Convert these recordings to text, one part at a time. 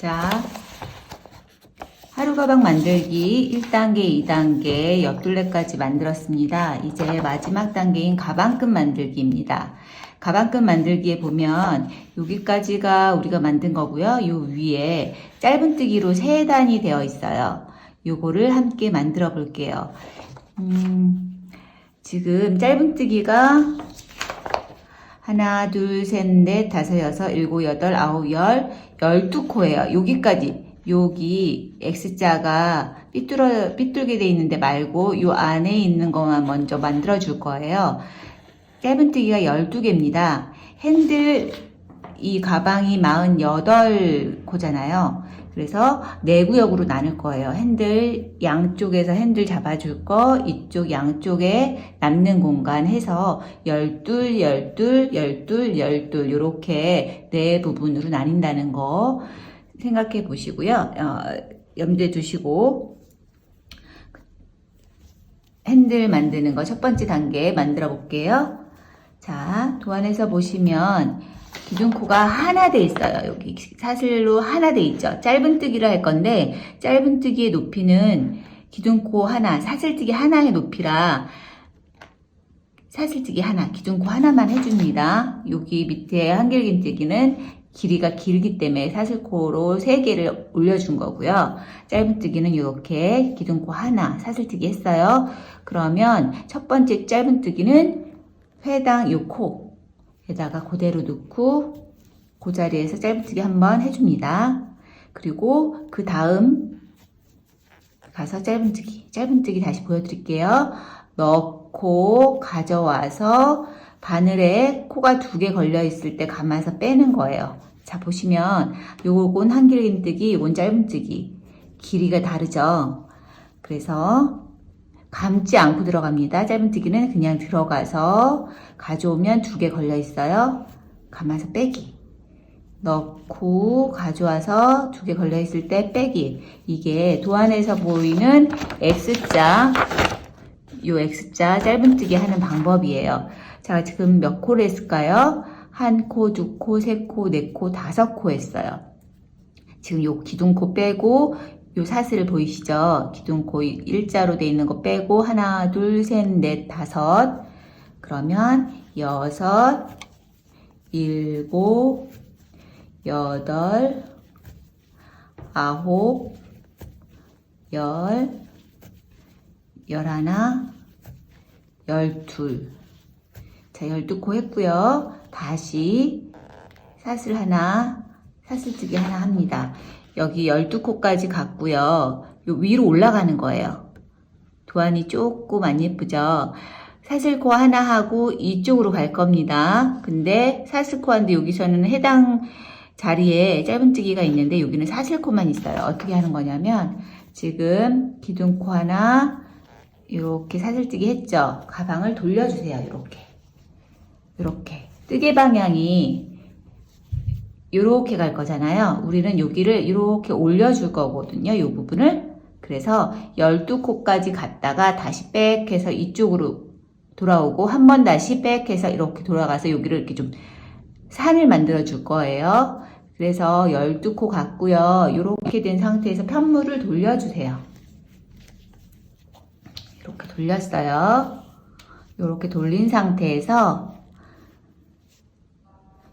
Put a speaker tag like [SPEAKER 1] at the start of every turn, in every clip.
[SPEAKER 1] 자, 하루 가방 만들기 1단계, 2단계, 옆둘레까지 만들었습니다. 이제 마지막 단계인 가방끈 만들기입니다. 가방끈 만들기에 보면 여기까지가 우리가 만든 거고요. 요 위에 짧은뜨기로 세 단이 되어 있어요. 요거를 함께 만들어 볼게요. 음, 지금 짧은뜨기가 하나, 둘, 셋, 넷, 다섯, 여섯, 일곱, 여덟, 아홉, 열, 열두 코예요. 여기까지. 여기 X자가 삐뚤어, 삐뚤게 돼 있는데 말고 요 안에 있는 것만 먼저 만들어 줄 거예요. 짧은뜨기가 12개입니다. 핸들 이 가방이 48코잖아요. 그래서 네 구역으로 나눌 거예요. 핸들 양쪽에서 핸들 잡아줄 거, 이쪽 양쪽에 남는 공간 해서 열둘, 열둘, 열둘, 열둘 이렇게 네 부분으로 나뉜다는 거 생각해 보시고요. 어, 염두에 두시고 핸들 만드는 거 첫 번째 단계 만들어 볼게요. 자, 도안에서 보시면 기둥코가 하나 돼 있어요. 여기 사슬로 하나 돼 있죠. 짧은뜨기를 할 건데 짧은뜨기의 높이는 기둥코 하나, 사슬뜨기 하나의 높이라 사슬뜨기 하나, 기둥코 하나만 해줍니다. 여기 밑에 한길긴뜨기는 길이가 길기 때문에 사슬코로 세 개를 올려준 거고요. 짧은뜨기는 이렇게 기둥코 하나, 사슬뜨기 했어요. 그러면 첫 번째 짧은뜨기는 회당 요코 에다가 그대로 넣고 그 자리에서 짧은뜨기 한번 해줍니다. 그리고 그 다음 가서 짧은뜨기, 짧은뜨기 다시 보여드릴게요. 넣고 가져와서 바늘에 코가 두 개 걸려 있을 때 감아서 빼는 거예요. 자 보시면 요건 한길긴뜨기, 요건 짧은뜨기 길이가 다르죠. 그래서 감지 않고 들어갑니다. 짧은뜨기는 그냥 들어가서 가져오면 두 개 걸려 있어요. 감아서 빼기. 넣고 가져와서 두 개 걸려 있을 때 빼기. 이게 도안에서 보이는 X자, 요 X자 짧은뜨기 하는 방법이에요. 자, 지금 몇 코를 했을까요? 한 코, 두 코, 세 코, 네 코, 다섯 코 했어요. 지금 요 기둥코 빼고 요 사슬 보이시죠? 기둥코 일자로 돼 있는 거 빼고 하나, 둘, 셋, 넷, 다섯. 그러면 여섯, 일곱, 여덟, 아홉, 열, 열하나, 열둘. 자, 열두 코 했고요. 다시 사슬 하나, 사슬뜨기 하나 합니다. 여기 12코까지 갔고요. 요 위로 올라가는 거예요. 도안이 조금 안 예쁘죠? 사슬코 하나 하고 이쪽으로 갈 겁니다. 근데 사슬코 한데 여기서는 해당 자리에 짧은뜨기가 있는데 여기는 사슬코만 있어요. 어떻게 하는 거냐면 지금 기둥코 하나 이렇게 사슬뜨기 했죠? 가방을 돌려주세요. 이렇게 이렇게 뜨개 방향이 이렇게 갈 거잖아요. 우리는 여기를 이렇게 올려줄 거거든요. 이 부분을. 그래서 12코까지 갔다가 다시 빽해서 이쪽으로 돌아오고 한 번 다시 빽해서 이렇게 돌아가서 여기를 이렇게 좀 산을 만들어 줄 거예요. 그래서 12코 갔고요. 이렇게 된 상태에서 편물을 돌려주세요. 이렇게 돌렸어요. 이렇게 돌린 상태에서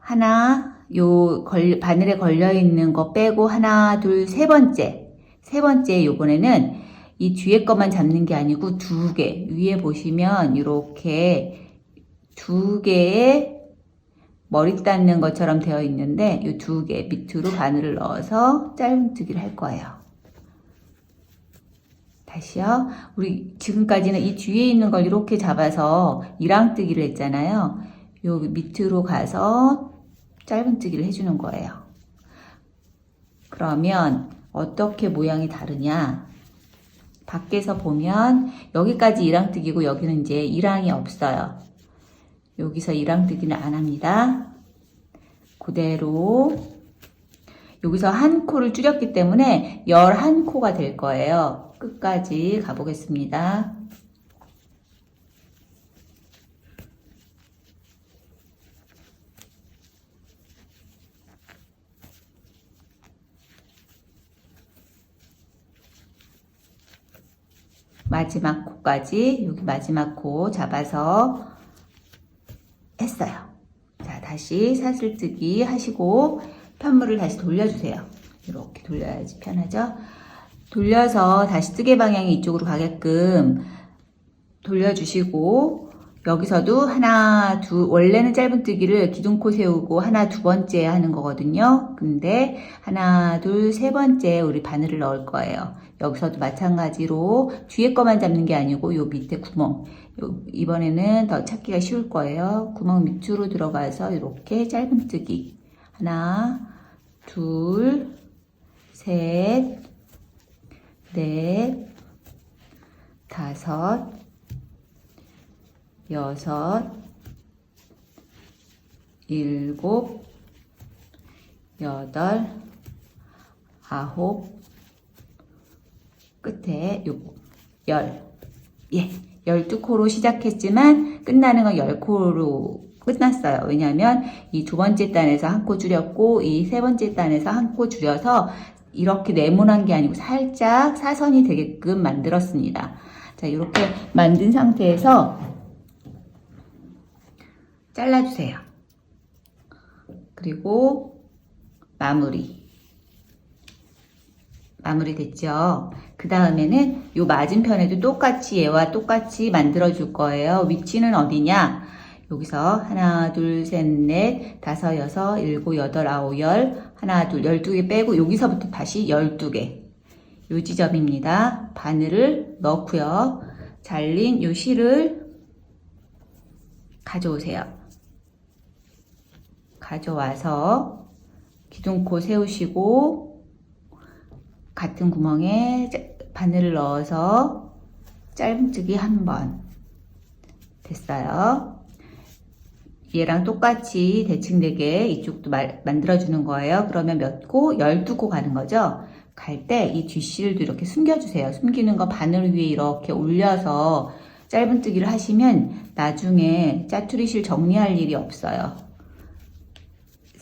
[SPEAKER 1] 하나, 요 걸, 바늘에 걸려 있는 거 빼고 하나, 둘, 세 번째. 세 번째 요번에는 이 뒤에 것만 잡는 게 아니고 두 개. 위에 보시면 이렇게 두 개의 머리 닿는 것처럼 되어 있는데 이 두 개 밑으로 바늘을 넣어서 짧은뜨기를 할 거예요. 다시요. 우리 지금까지는 이 뒤에 있는 걸 이렇게 잡아서 이랑뜨기를 했잖아요. 요 밑으로 가서 짧은뜨기를 해주는 거예요. 그러면 어떻게 모양이 다르냐? 밖에서 보면 여기까지 이랑뜨기고 여기는 이제 이랑이 없어요. 여기서 이랑뜨기는 안 합니다. 그대로 여기서 한 코를 줄였기 때문에 11코가 될 거예요. 끝까지 가보겠습니다. 마지막 코까지 여기 마지막 코 잡아서 했어요. 자, 다시 사슬뜨기 하시고 편물을 다시 돌려주세요. 이렇게 돌려야지 편하죠? 돌려서 다시 뜨개 방향이 이쪽으로 가게끔 돌려주시고 여기서도 하나, 둘, 원래는 짧은뜨기를 기둥코 세우고 하나, 두 번째 하는 거거든요. 근데 하나, 둘, 세 번째 우리 바늘을 넣을 거예요. 여기서도 마찬가지로 뒤에 거만 잡는 게 아니고 요 밑에 구멍. 요- 이번에는 더 찾기가 쉬울 거예요. 구멍 밑으로 들어가서 이렇게 짧은뜨기. 하나, 둘, 셋, 넷, 다섯, 여섯, 일곱, 여덟, 아홉, 끝에 요거, 열. 예, 열두 코로 시작했지만 끝나는 건 열 코로 끝났어요. 왜냐하면 이 두 번째 단에서 한 코 줄였고 이 세 번째 단에서 한 코 줄여서 이렇게 네모난 게 아니고 살짝 사선이 되게끔 만들었습니다. 자, 이렇게 만든 상태에서 잘라주세요. 그리고 마무리. 마무리 됐죠? 그 다음에는 요 맞은편에도 똑같이 얘와 똑같이 만들어 줄 거예요. 위치는 어디냐? 여기서 하나, 둘, 셋, 넷, 다섯, 여섯, 일곱, 여덟, 아홉, 열, 하나, 둘, 열두 개 빼고 여기서부터 다시 열두 개. 요 지점입니다. 바늘을 넣고요. 잘린 요 실을 가져오세요. 가져와서 기둥코 세우시고 같은 구멍에 짜- 바늘을 넣어서 짧은뜨기 한 번 됐어요. 얘랑 똑같이 대칭되게 이쪽도 말- 만들어주는 거예요. 그러면 몇 코? 12코 가는 거죠. 갈 때 이 뒷실도 이렇게 숨겨주세요. 숨기는 거 바늘 위에 이렇게 올려서 짧은뜨기를 하시면 나중에 짜투리실 정리할 일이 없어요.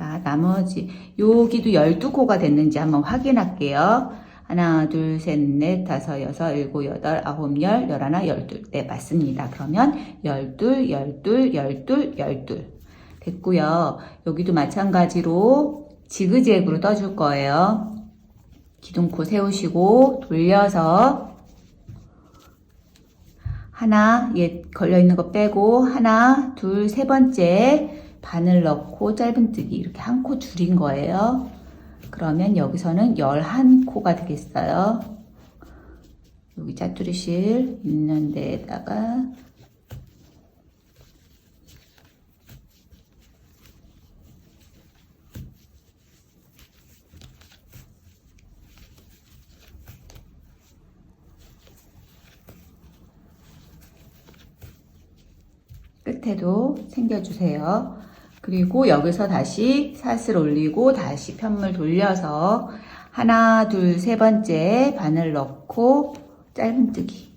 [SPEAKER 1] 자, 나머지 여기도 12코가 됐는지 한번 확인할게요. 하나, 둘, 셋, 넷, 다섯, 여섯, 일곱, 여덟, 아홉, 열, 열하나, 열둘. 네, 맞습니다. 그러면 열둘, 열둘, 열둘, 열둘. 됐고요. 여기도 마찬가지로 지그재그로 떠줄 거예요. 기둥코 세우시고 돌려서 하나, 얘 걸려있는 거 빼고 하나, 둘, 세 번째 바늘 넣고 짧은뜨기 이렇게 한 코 줄인 거예요. 그러면 여기서는 11코가 되겠어요. 여기 짜투리실 있는 데에다가 끝에도 챙겨주세요. 그리고 여기서 다시 사슬 올리고 다시 편물 돌려서 하나, 둘, 세 번째 바늘 넣고 짧은뜨기.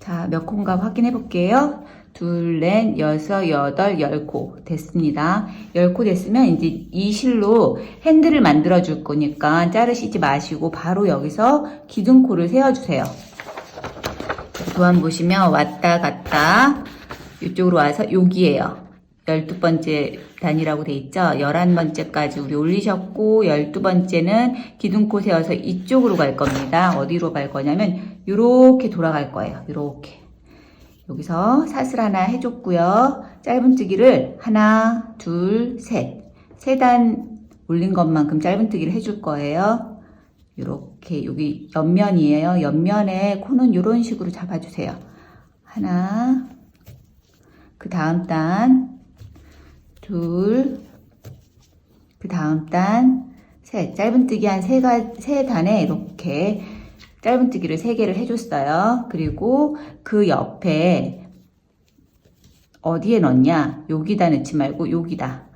[SPEAKER 1] 자, 몇 코인가 확인해 볼게요. 둘, 넷, 여섯, 여덟, 열 코. 됐습니다. 열 코 됐으면 이제 이 실로 핸들을 만들어 줄 거니까 자르시지 마시고 바로 여기서 기둥코를 세워주세요. 도안 보시면 왔다 갔다 이쪽으로 와서 여기에요. 12번째 단이라고 돼 있죠. 11번째까지 우리 올리셨고 12번째는 기둥코 세워서 이쪽으로 갈 겁니다. 어디로 갈 거냐면 이렇게 돌아갈 거예요. 이렇게. 여기서 사슬 하나 해줬고요. 짧은뜨기를 하나, 둘, 셋. 세 단 올린 것만큼 짧은뜨기를 해줄 거예요. 이렇게 여기 옆면이에요. 옆면에 코는 이런 식으로 잡아주세요. 하나, 그 다음 단, 둘, 그 다음 단, 셋. 짧은뜨기 한 세 가, 세 단에 이렇게 짧은뜨기를 세 개를 해줬어요. 그리고 그 옆에 어디에 넣냐? 여기다 넣지 말고 여기다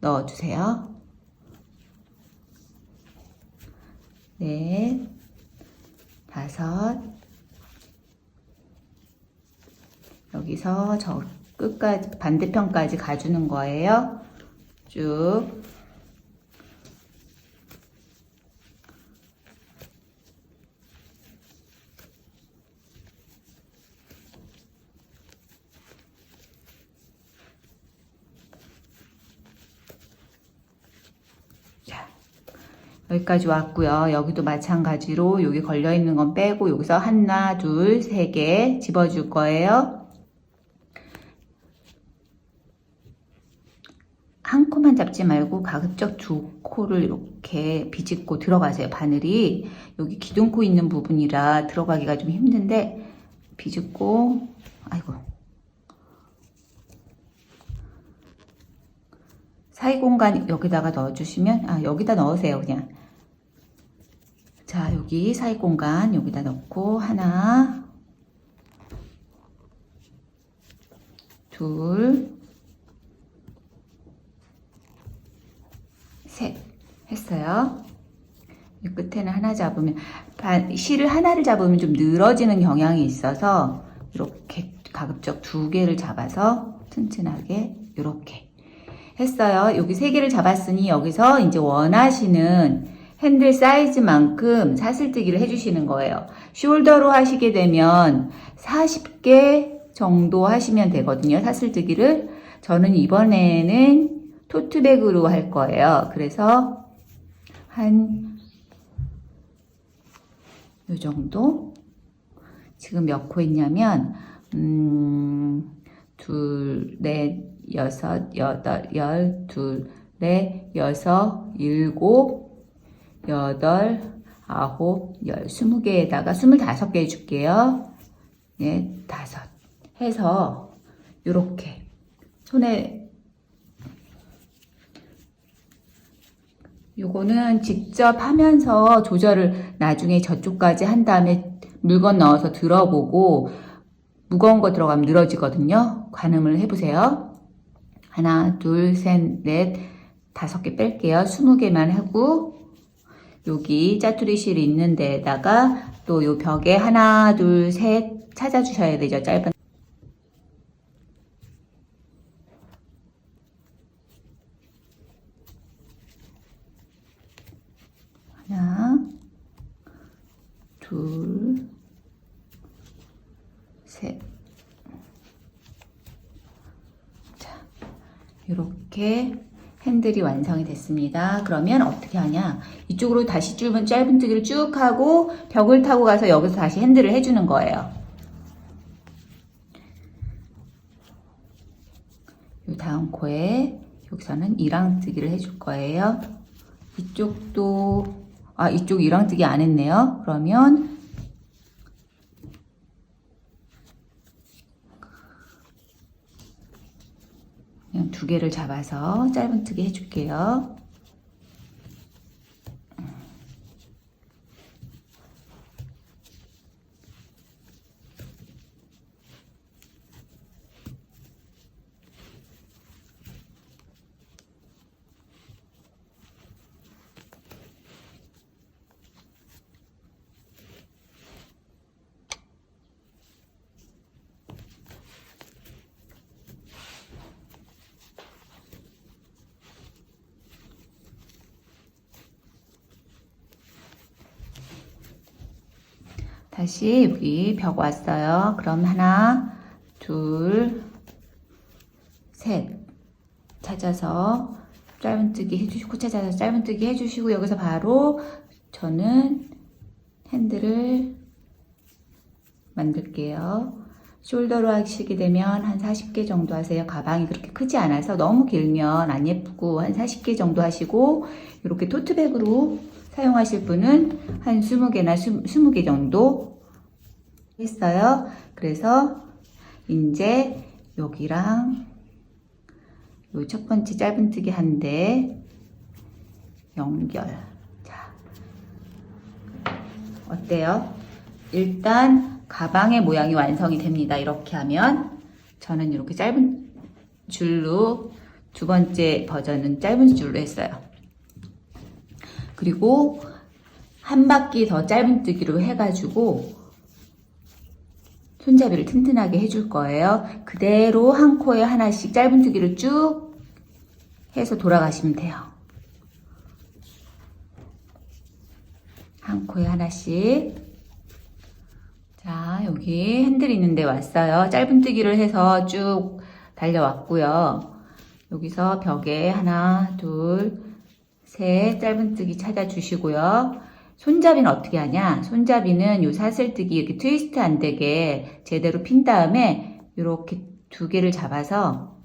[SPEAKER 1] 넣어주세요. 넷, 다섯, 여기서 저 끝까지, 반대편까지 가주는 거예요. 쭉. 여기까지 왔고요. 여기도 마찬가지로 여기 걸려 있는 건 빼고 여기서 하나, 둘, 세 개 집어줄 거예요. 한 코만 잡지 말고 가급적 두 코를 이렇게 비집고 들어가세요. 바늘이 여기 기둥코 있는 부분이라 들어가기가 좀 힘든데 비집고 아이고 사이 공간 여기다가 넣어주시면 아 여기다 넣으세요 그냥 자 여기 사이 공간 여기다 넣고 하나 둘 셋 했어요. 이 끝에는 하나 잡으면 반, 실을 하나를 잡으면 좀 늘어지는 경향이 있어서 이렇게 가급적 두 개를 잡아서 튼튼하게 이렇게 했어요. 여기 세 개를 잡았으니 여기서 이제 원하시는 핸들 사이즈만큼 사슬뜨기를 해주시는 거예요. 숄더로 하시게 되면 40개 정도 하시면 되거든요. 사슬뜨기를. 저는 이번에는 토트백으로 할 거예요. 그래서 한요 정도 지금 몇코 있냐면 음, 둘, 넷, 여섯, 여덟, 열, 둘, 넷, 여섯, 일곱, 여덟, 아홉, 열, 스무 개에다가 스물다섯 개 해줄게요. 네, 다섯 해서 요렇게 손에 요거는 직접 하면서 조절을 나중에 저쪽까지 한 다음에 물건 넣어서 들어보고 무거운 거 들어가면 늘어지거든요. 가늠을 해보세요. 하나, 둘, 셋, 넷, 다섯 개 뺄게요. 스무 개만 하고 여기 짜투리 실이 있는 데에다가 또 요 벽에 하나, 둘, 셋 찾아주셔야 되죠. 짧은 하나, 둘, 셋. 자, 이렇게 핸들이 완성이 됐습니다. 그러면 어떻게 하냐? 이쪽으로 다시 쭉 짧은뜨기를 쭉 하고 벽을 타고 가서 여기서 다시 핸들을 해주는 거예요. 이 다음 코에 여기서는 이랑뜨기를 해줄 거예요. 이쪽도 아 이쪽 이랑뜨기 안 했네요. 그러면 두 개를 잡아서 짧은 뜨기 해줄게요. 다시 여기 벽 왔어요. 그럼 하나, 둘, 셋 찾아서 짧은뜨기 해주시고 찾아서 짧은뜨기 해주시고 여기서 바로 저는 핸들을 만들게요. 숄더로 하시게 되면 한 40개 정도 하세요. 가방이 그렇게 크지 않아서 너무 길면 안 예쁘고 한 40개 정도 하시고 이렇게 토트백으로 사용하실 분은 한 20개나 20개 정도 했어요. 그래서 이제 여기랑 요 첫 번째 짧은뜨기 한데 연결. 자, 어때요? 일단 가방의 모양이 완성이 됩니다. 이렇게 하면 저는 이렇게 짧은 줄로 두 번째 버전은 짧은 줄로 했어요. 그리고 한 바퀴 더 짧은뜨기로 해가지고 손잡이를 튼튼하게 해줄 거예요. 그대로 한 코에 하나씩 짧은뜨기를 쭉 해서 돌아가시면 돼요. 한 코에 하나씩. 자, 여기 핸들 있는데 왔어요. 짧은뜨기를 해서 쭉 달려왔고요. 여기서 벽에 하나, 둘, 셋 짧은뜨기 찾아주시고요. 손잡이는 어떻게 하냐? 손잡이는 요 사슬뜨기 이렇게 트위스트 안 되게 제대로 핀 다음에 이렇게 두 개를 잡아서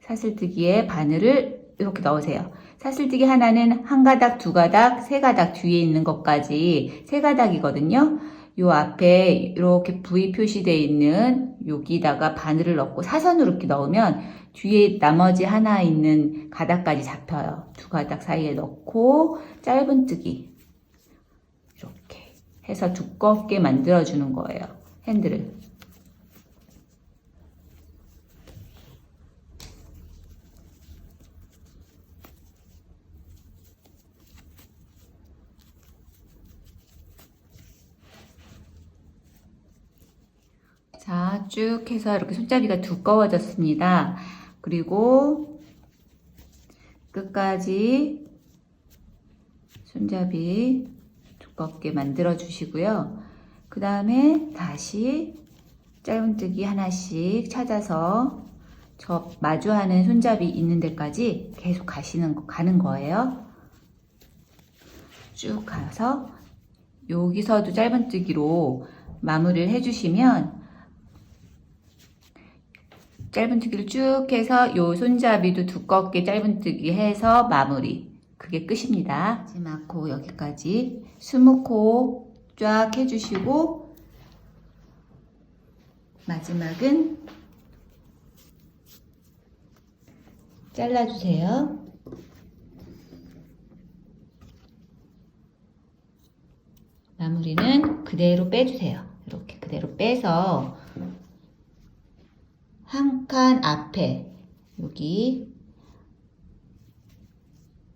[SPEAKER 1] 사슬뜨기에 바늘을 이렇게 넣으세요. 사슬뜨기 하나는 한 가닥, 두 가닥, 세 가닥 뒤에 있는 것까지 세 가닥이거든요. 요 앞에 이렇게 V 표시되어 있는 여기다가 바늘을 넣고 사선으로 이렇게 넣으면 뒤에 나머지 하나 있는 가닥까지 잡혀요. 두 가닥 사이에 넣고 짧은 뜨기 이렇게 해서 두껍게 만들어주는 거예요. 핸들을. 자, 쭉 해서 이렇게 손잡이가 두꺼워졌습니다. 그리고 끝까지 손잡이 두껍게 만들어 주시고요. 그 다음에 다시 짧은뜨기 하나씩 찾아서 저 마주하는 손잡이 있는 데까지 계속 가시는 거, 가는 거예요. 쭉 가서 여기서도 짧은뜨기로 마무리를 해주시면 짧은뜨기를 쭉 해서 요 손잡이도 두껍게 짧은뜨기 해서 마무리. 그게 끝입니다. 마지막 코 여기까지 20코 쫙 해주시고 마지막은 잘라주세요. 마무리는 그대로 빼주세요. 이렇게 그대로 빼서 한 칸 앞에 여기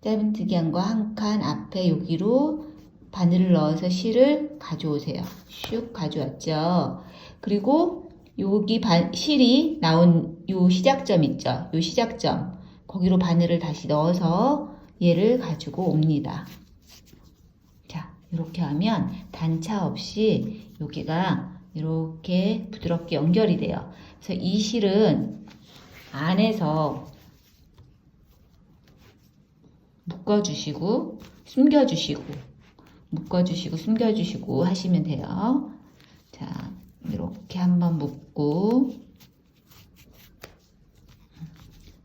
[SPEAKER 1] 짧은 특이한과 한 칸 앞에 여기로 바늘을 넣어서 실을 가져오세요. 슉 가져왔죠. 그리고 여기 바, 실이 나온 요 시작점 있죠. 요 시작점 거기로 바늘을 다시 넣어서 얘를 가지고 옵니다. 자, 이렇게 하면 단차 없이 여기가 이렇게 부드럽게 연결이 돼요. 그래서 이 실은 안에서 묶어주시고 숨겨주시고 묶어주시고 숨겨주시고 하시면 돼요. 자, 이렇게 한번 묶고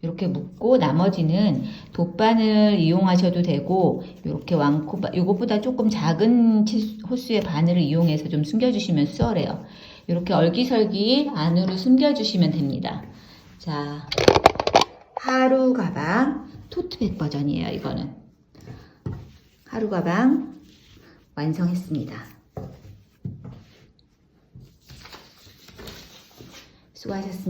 [SPEAKER 1] 이렇게 묶고 나머지는 돗바늘 이용하셔도 되고 이렇게 왕코 이것보다 조금 작은 치- 호수의 바늘을 이용해서 좀 숨겨주시면 수월해요. 이렇게 얼기설기 안으로 숨겨주시면 됩니다. 자, 하루 가방 토트백 버전이에요. 이거는 하루 가방 완성했습니다. 수고하셨습니다.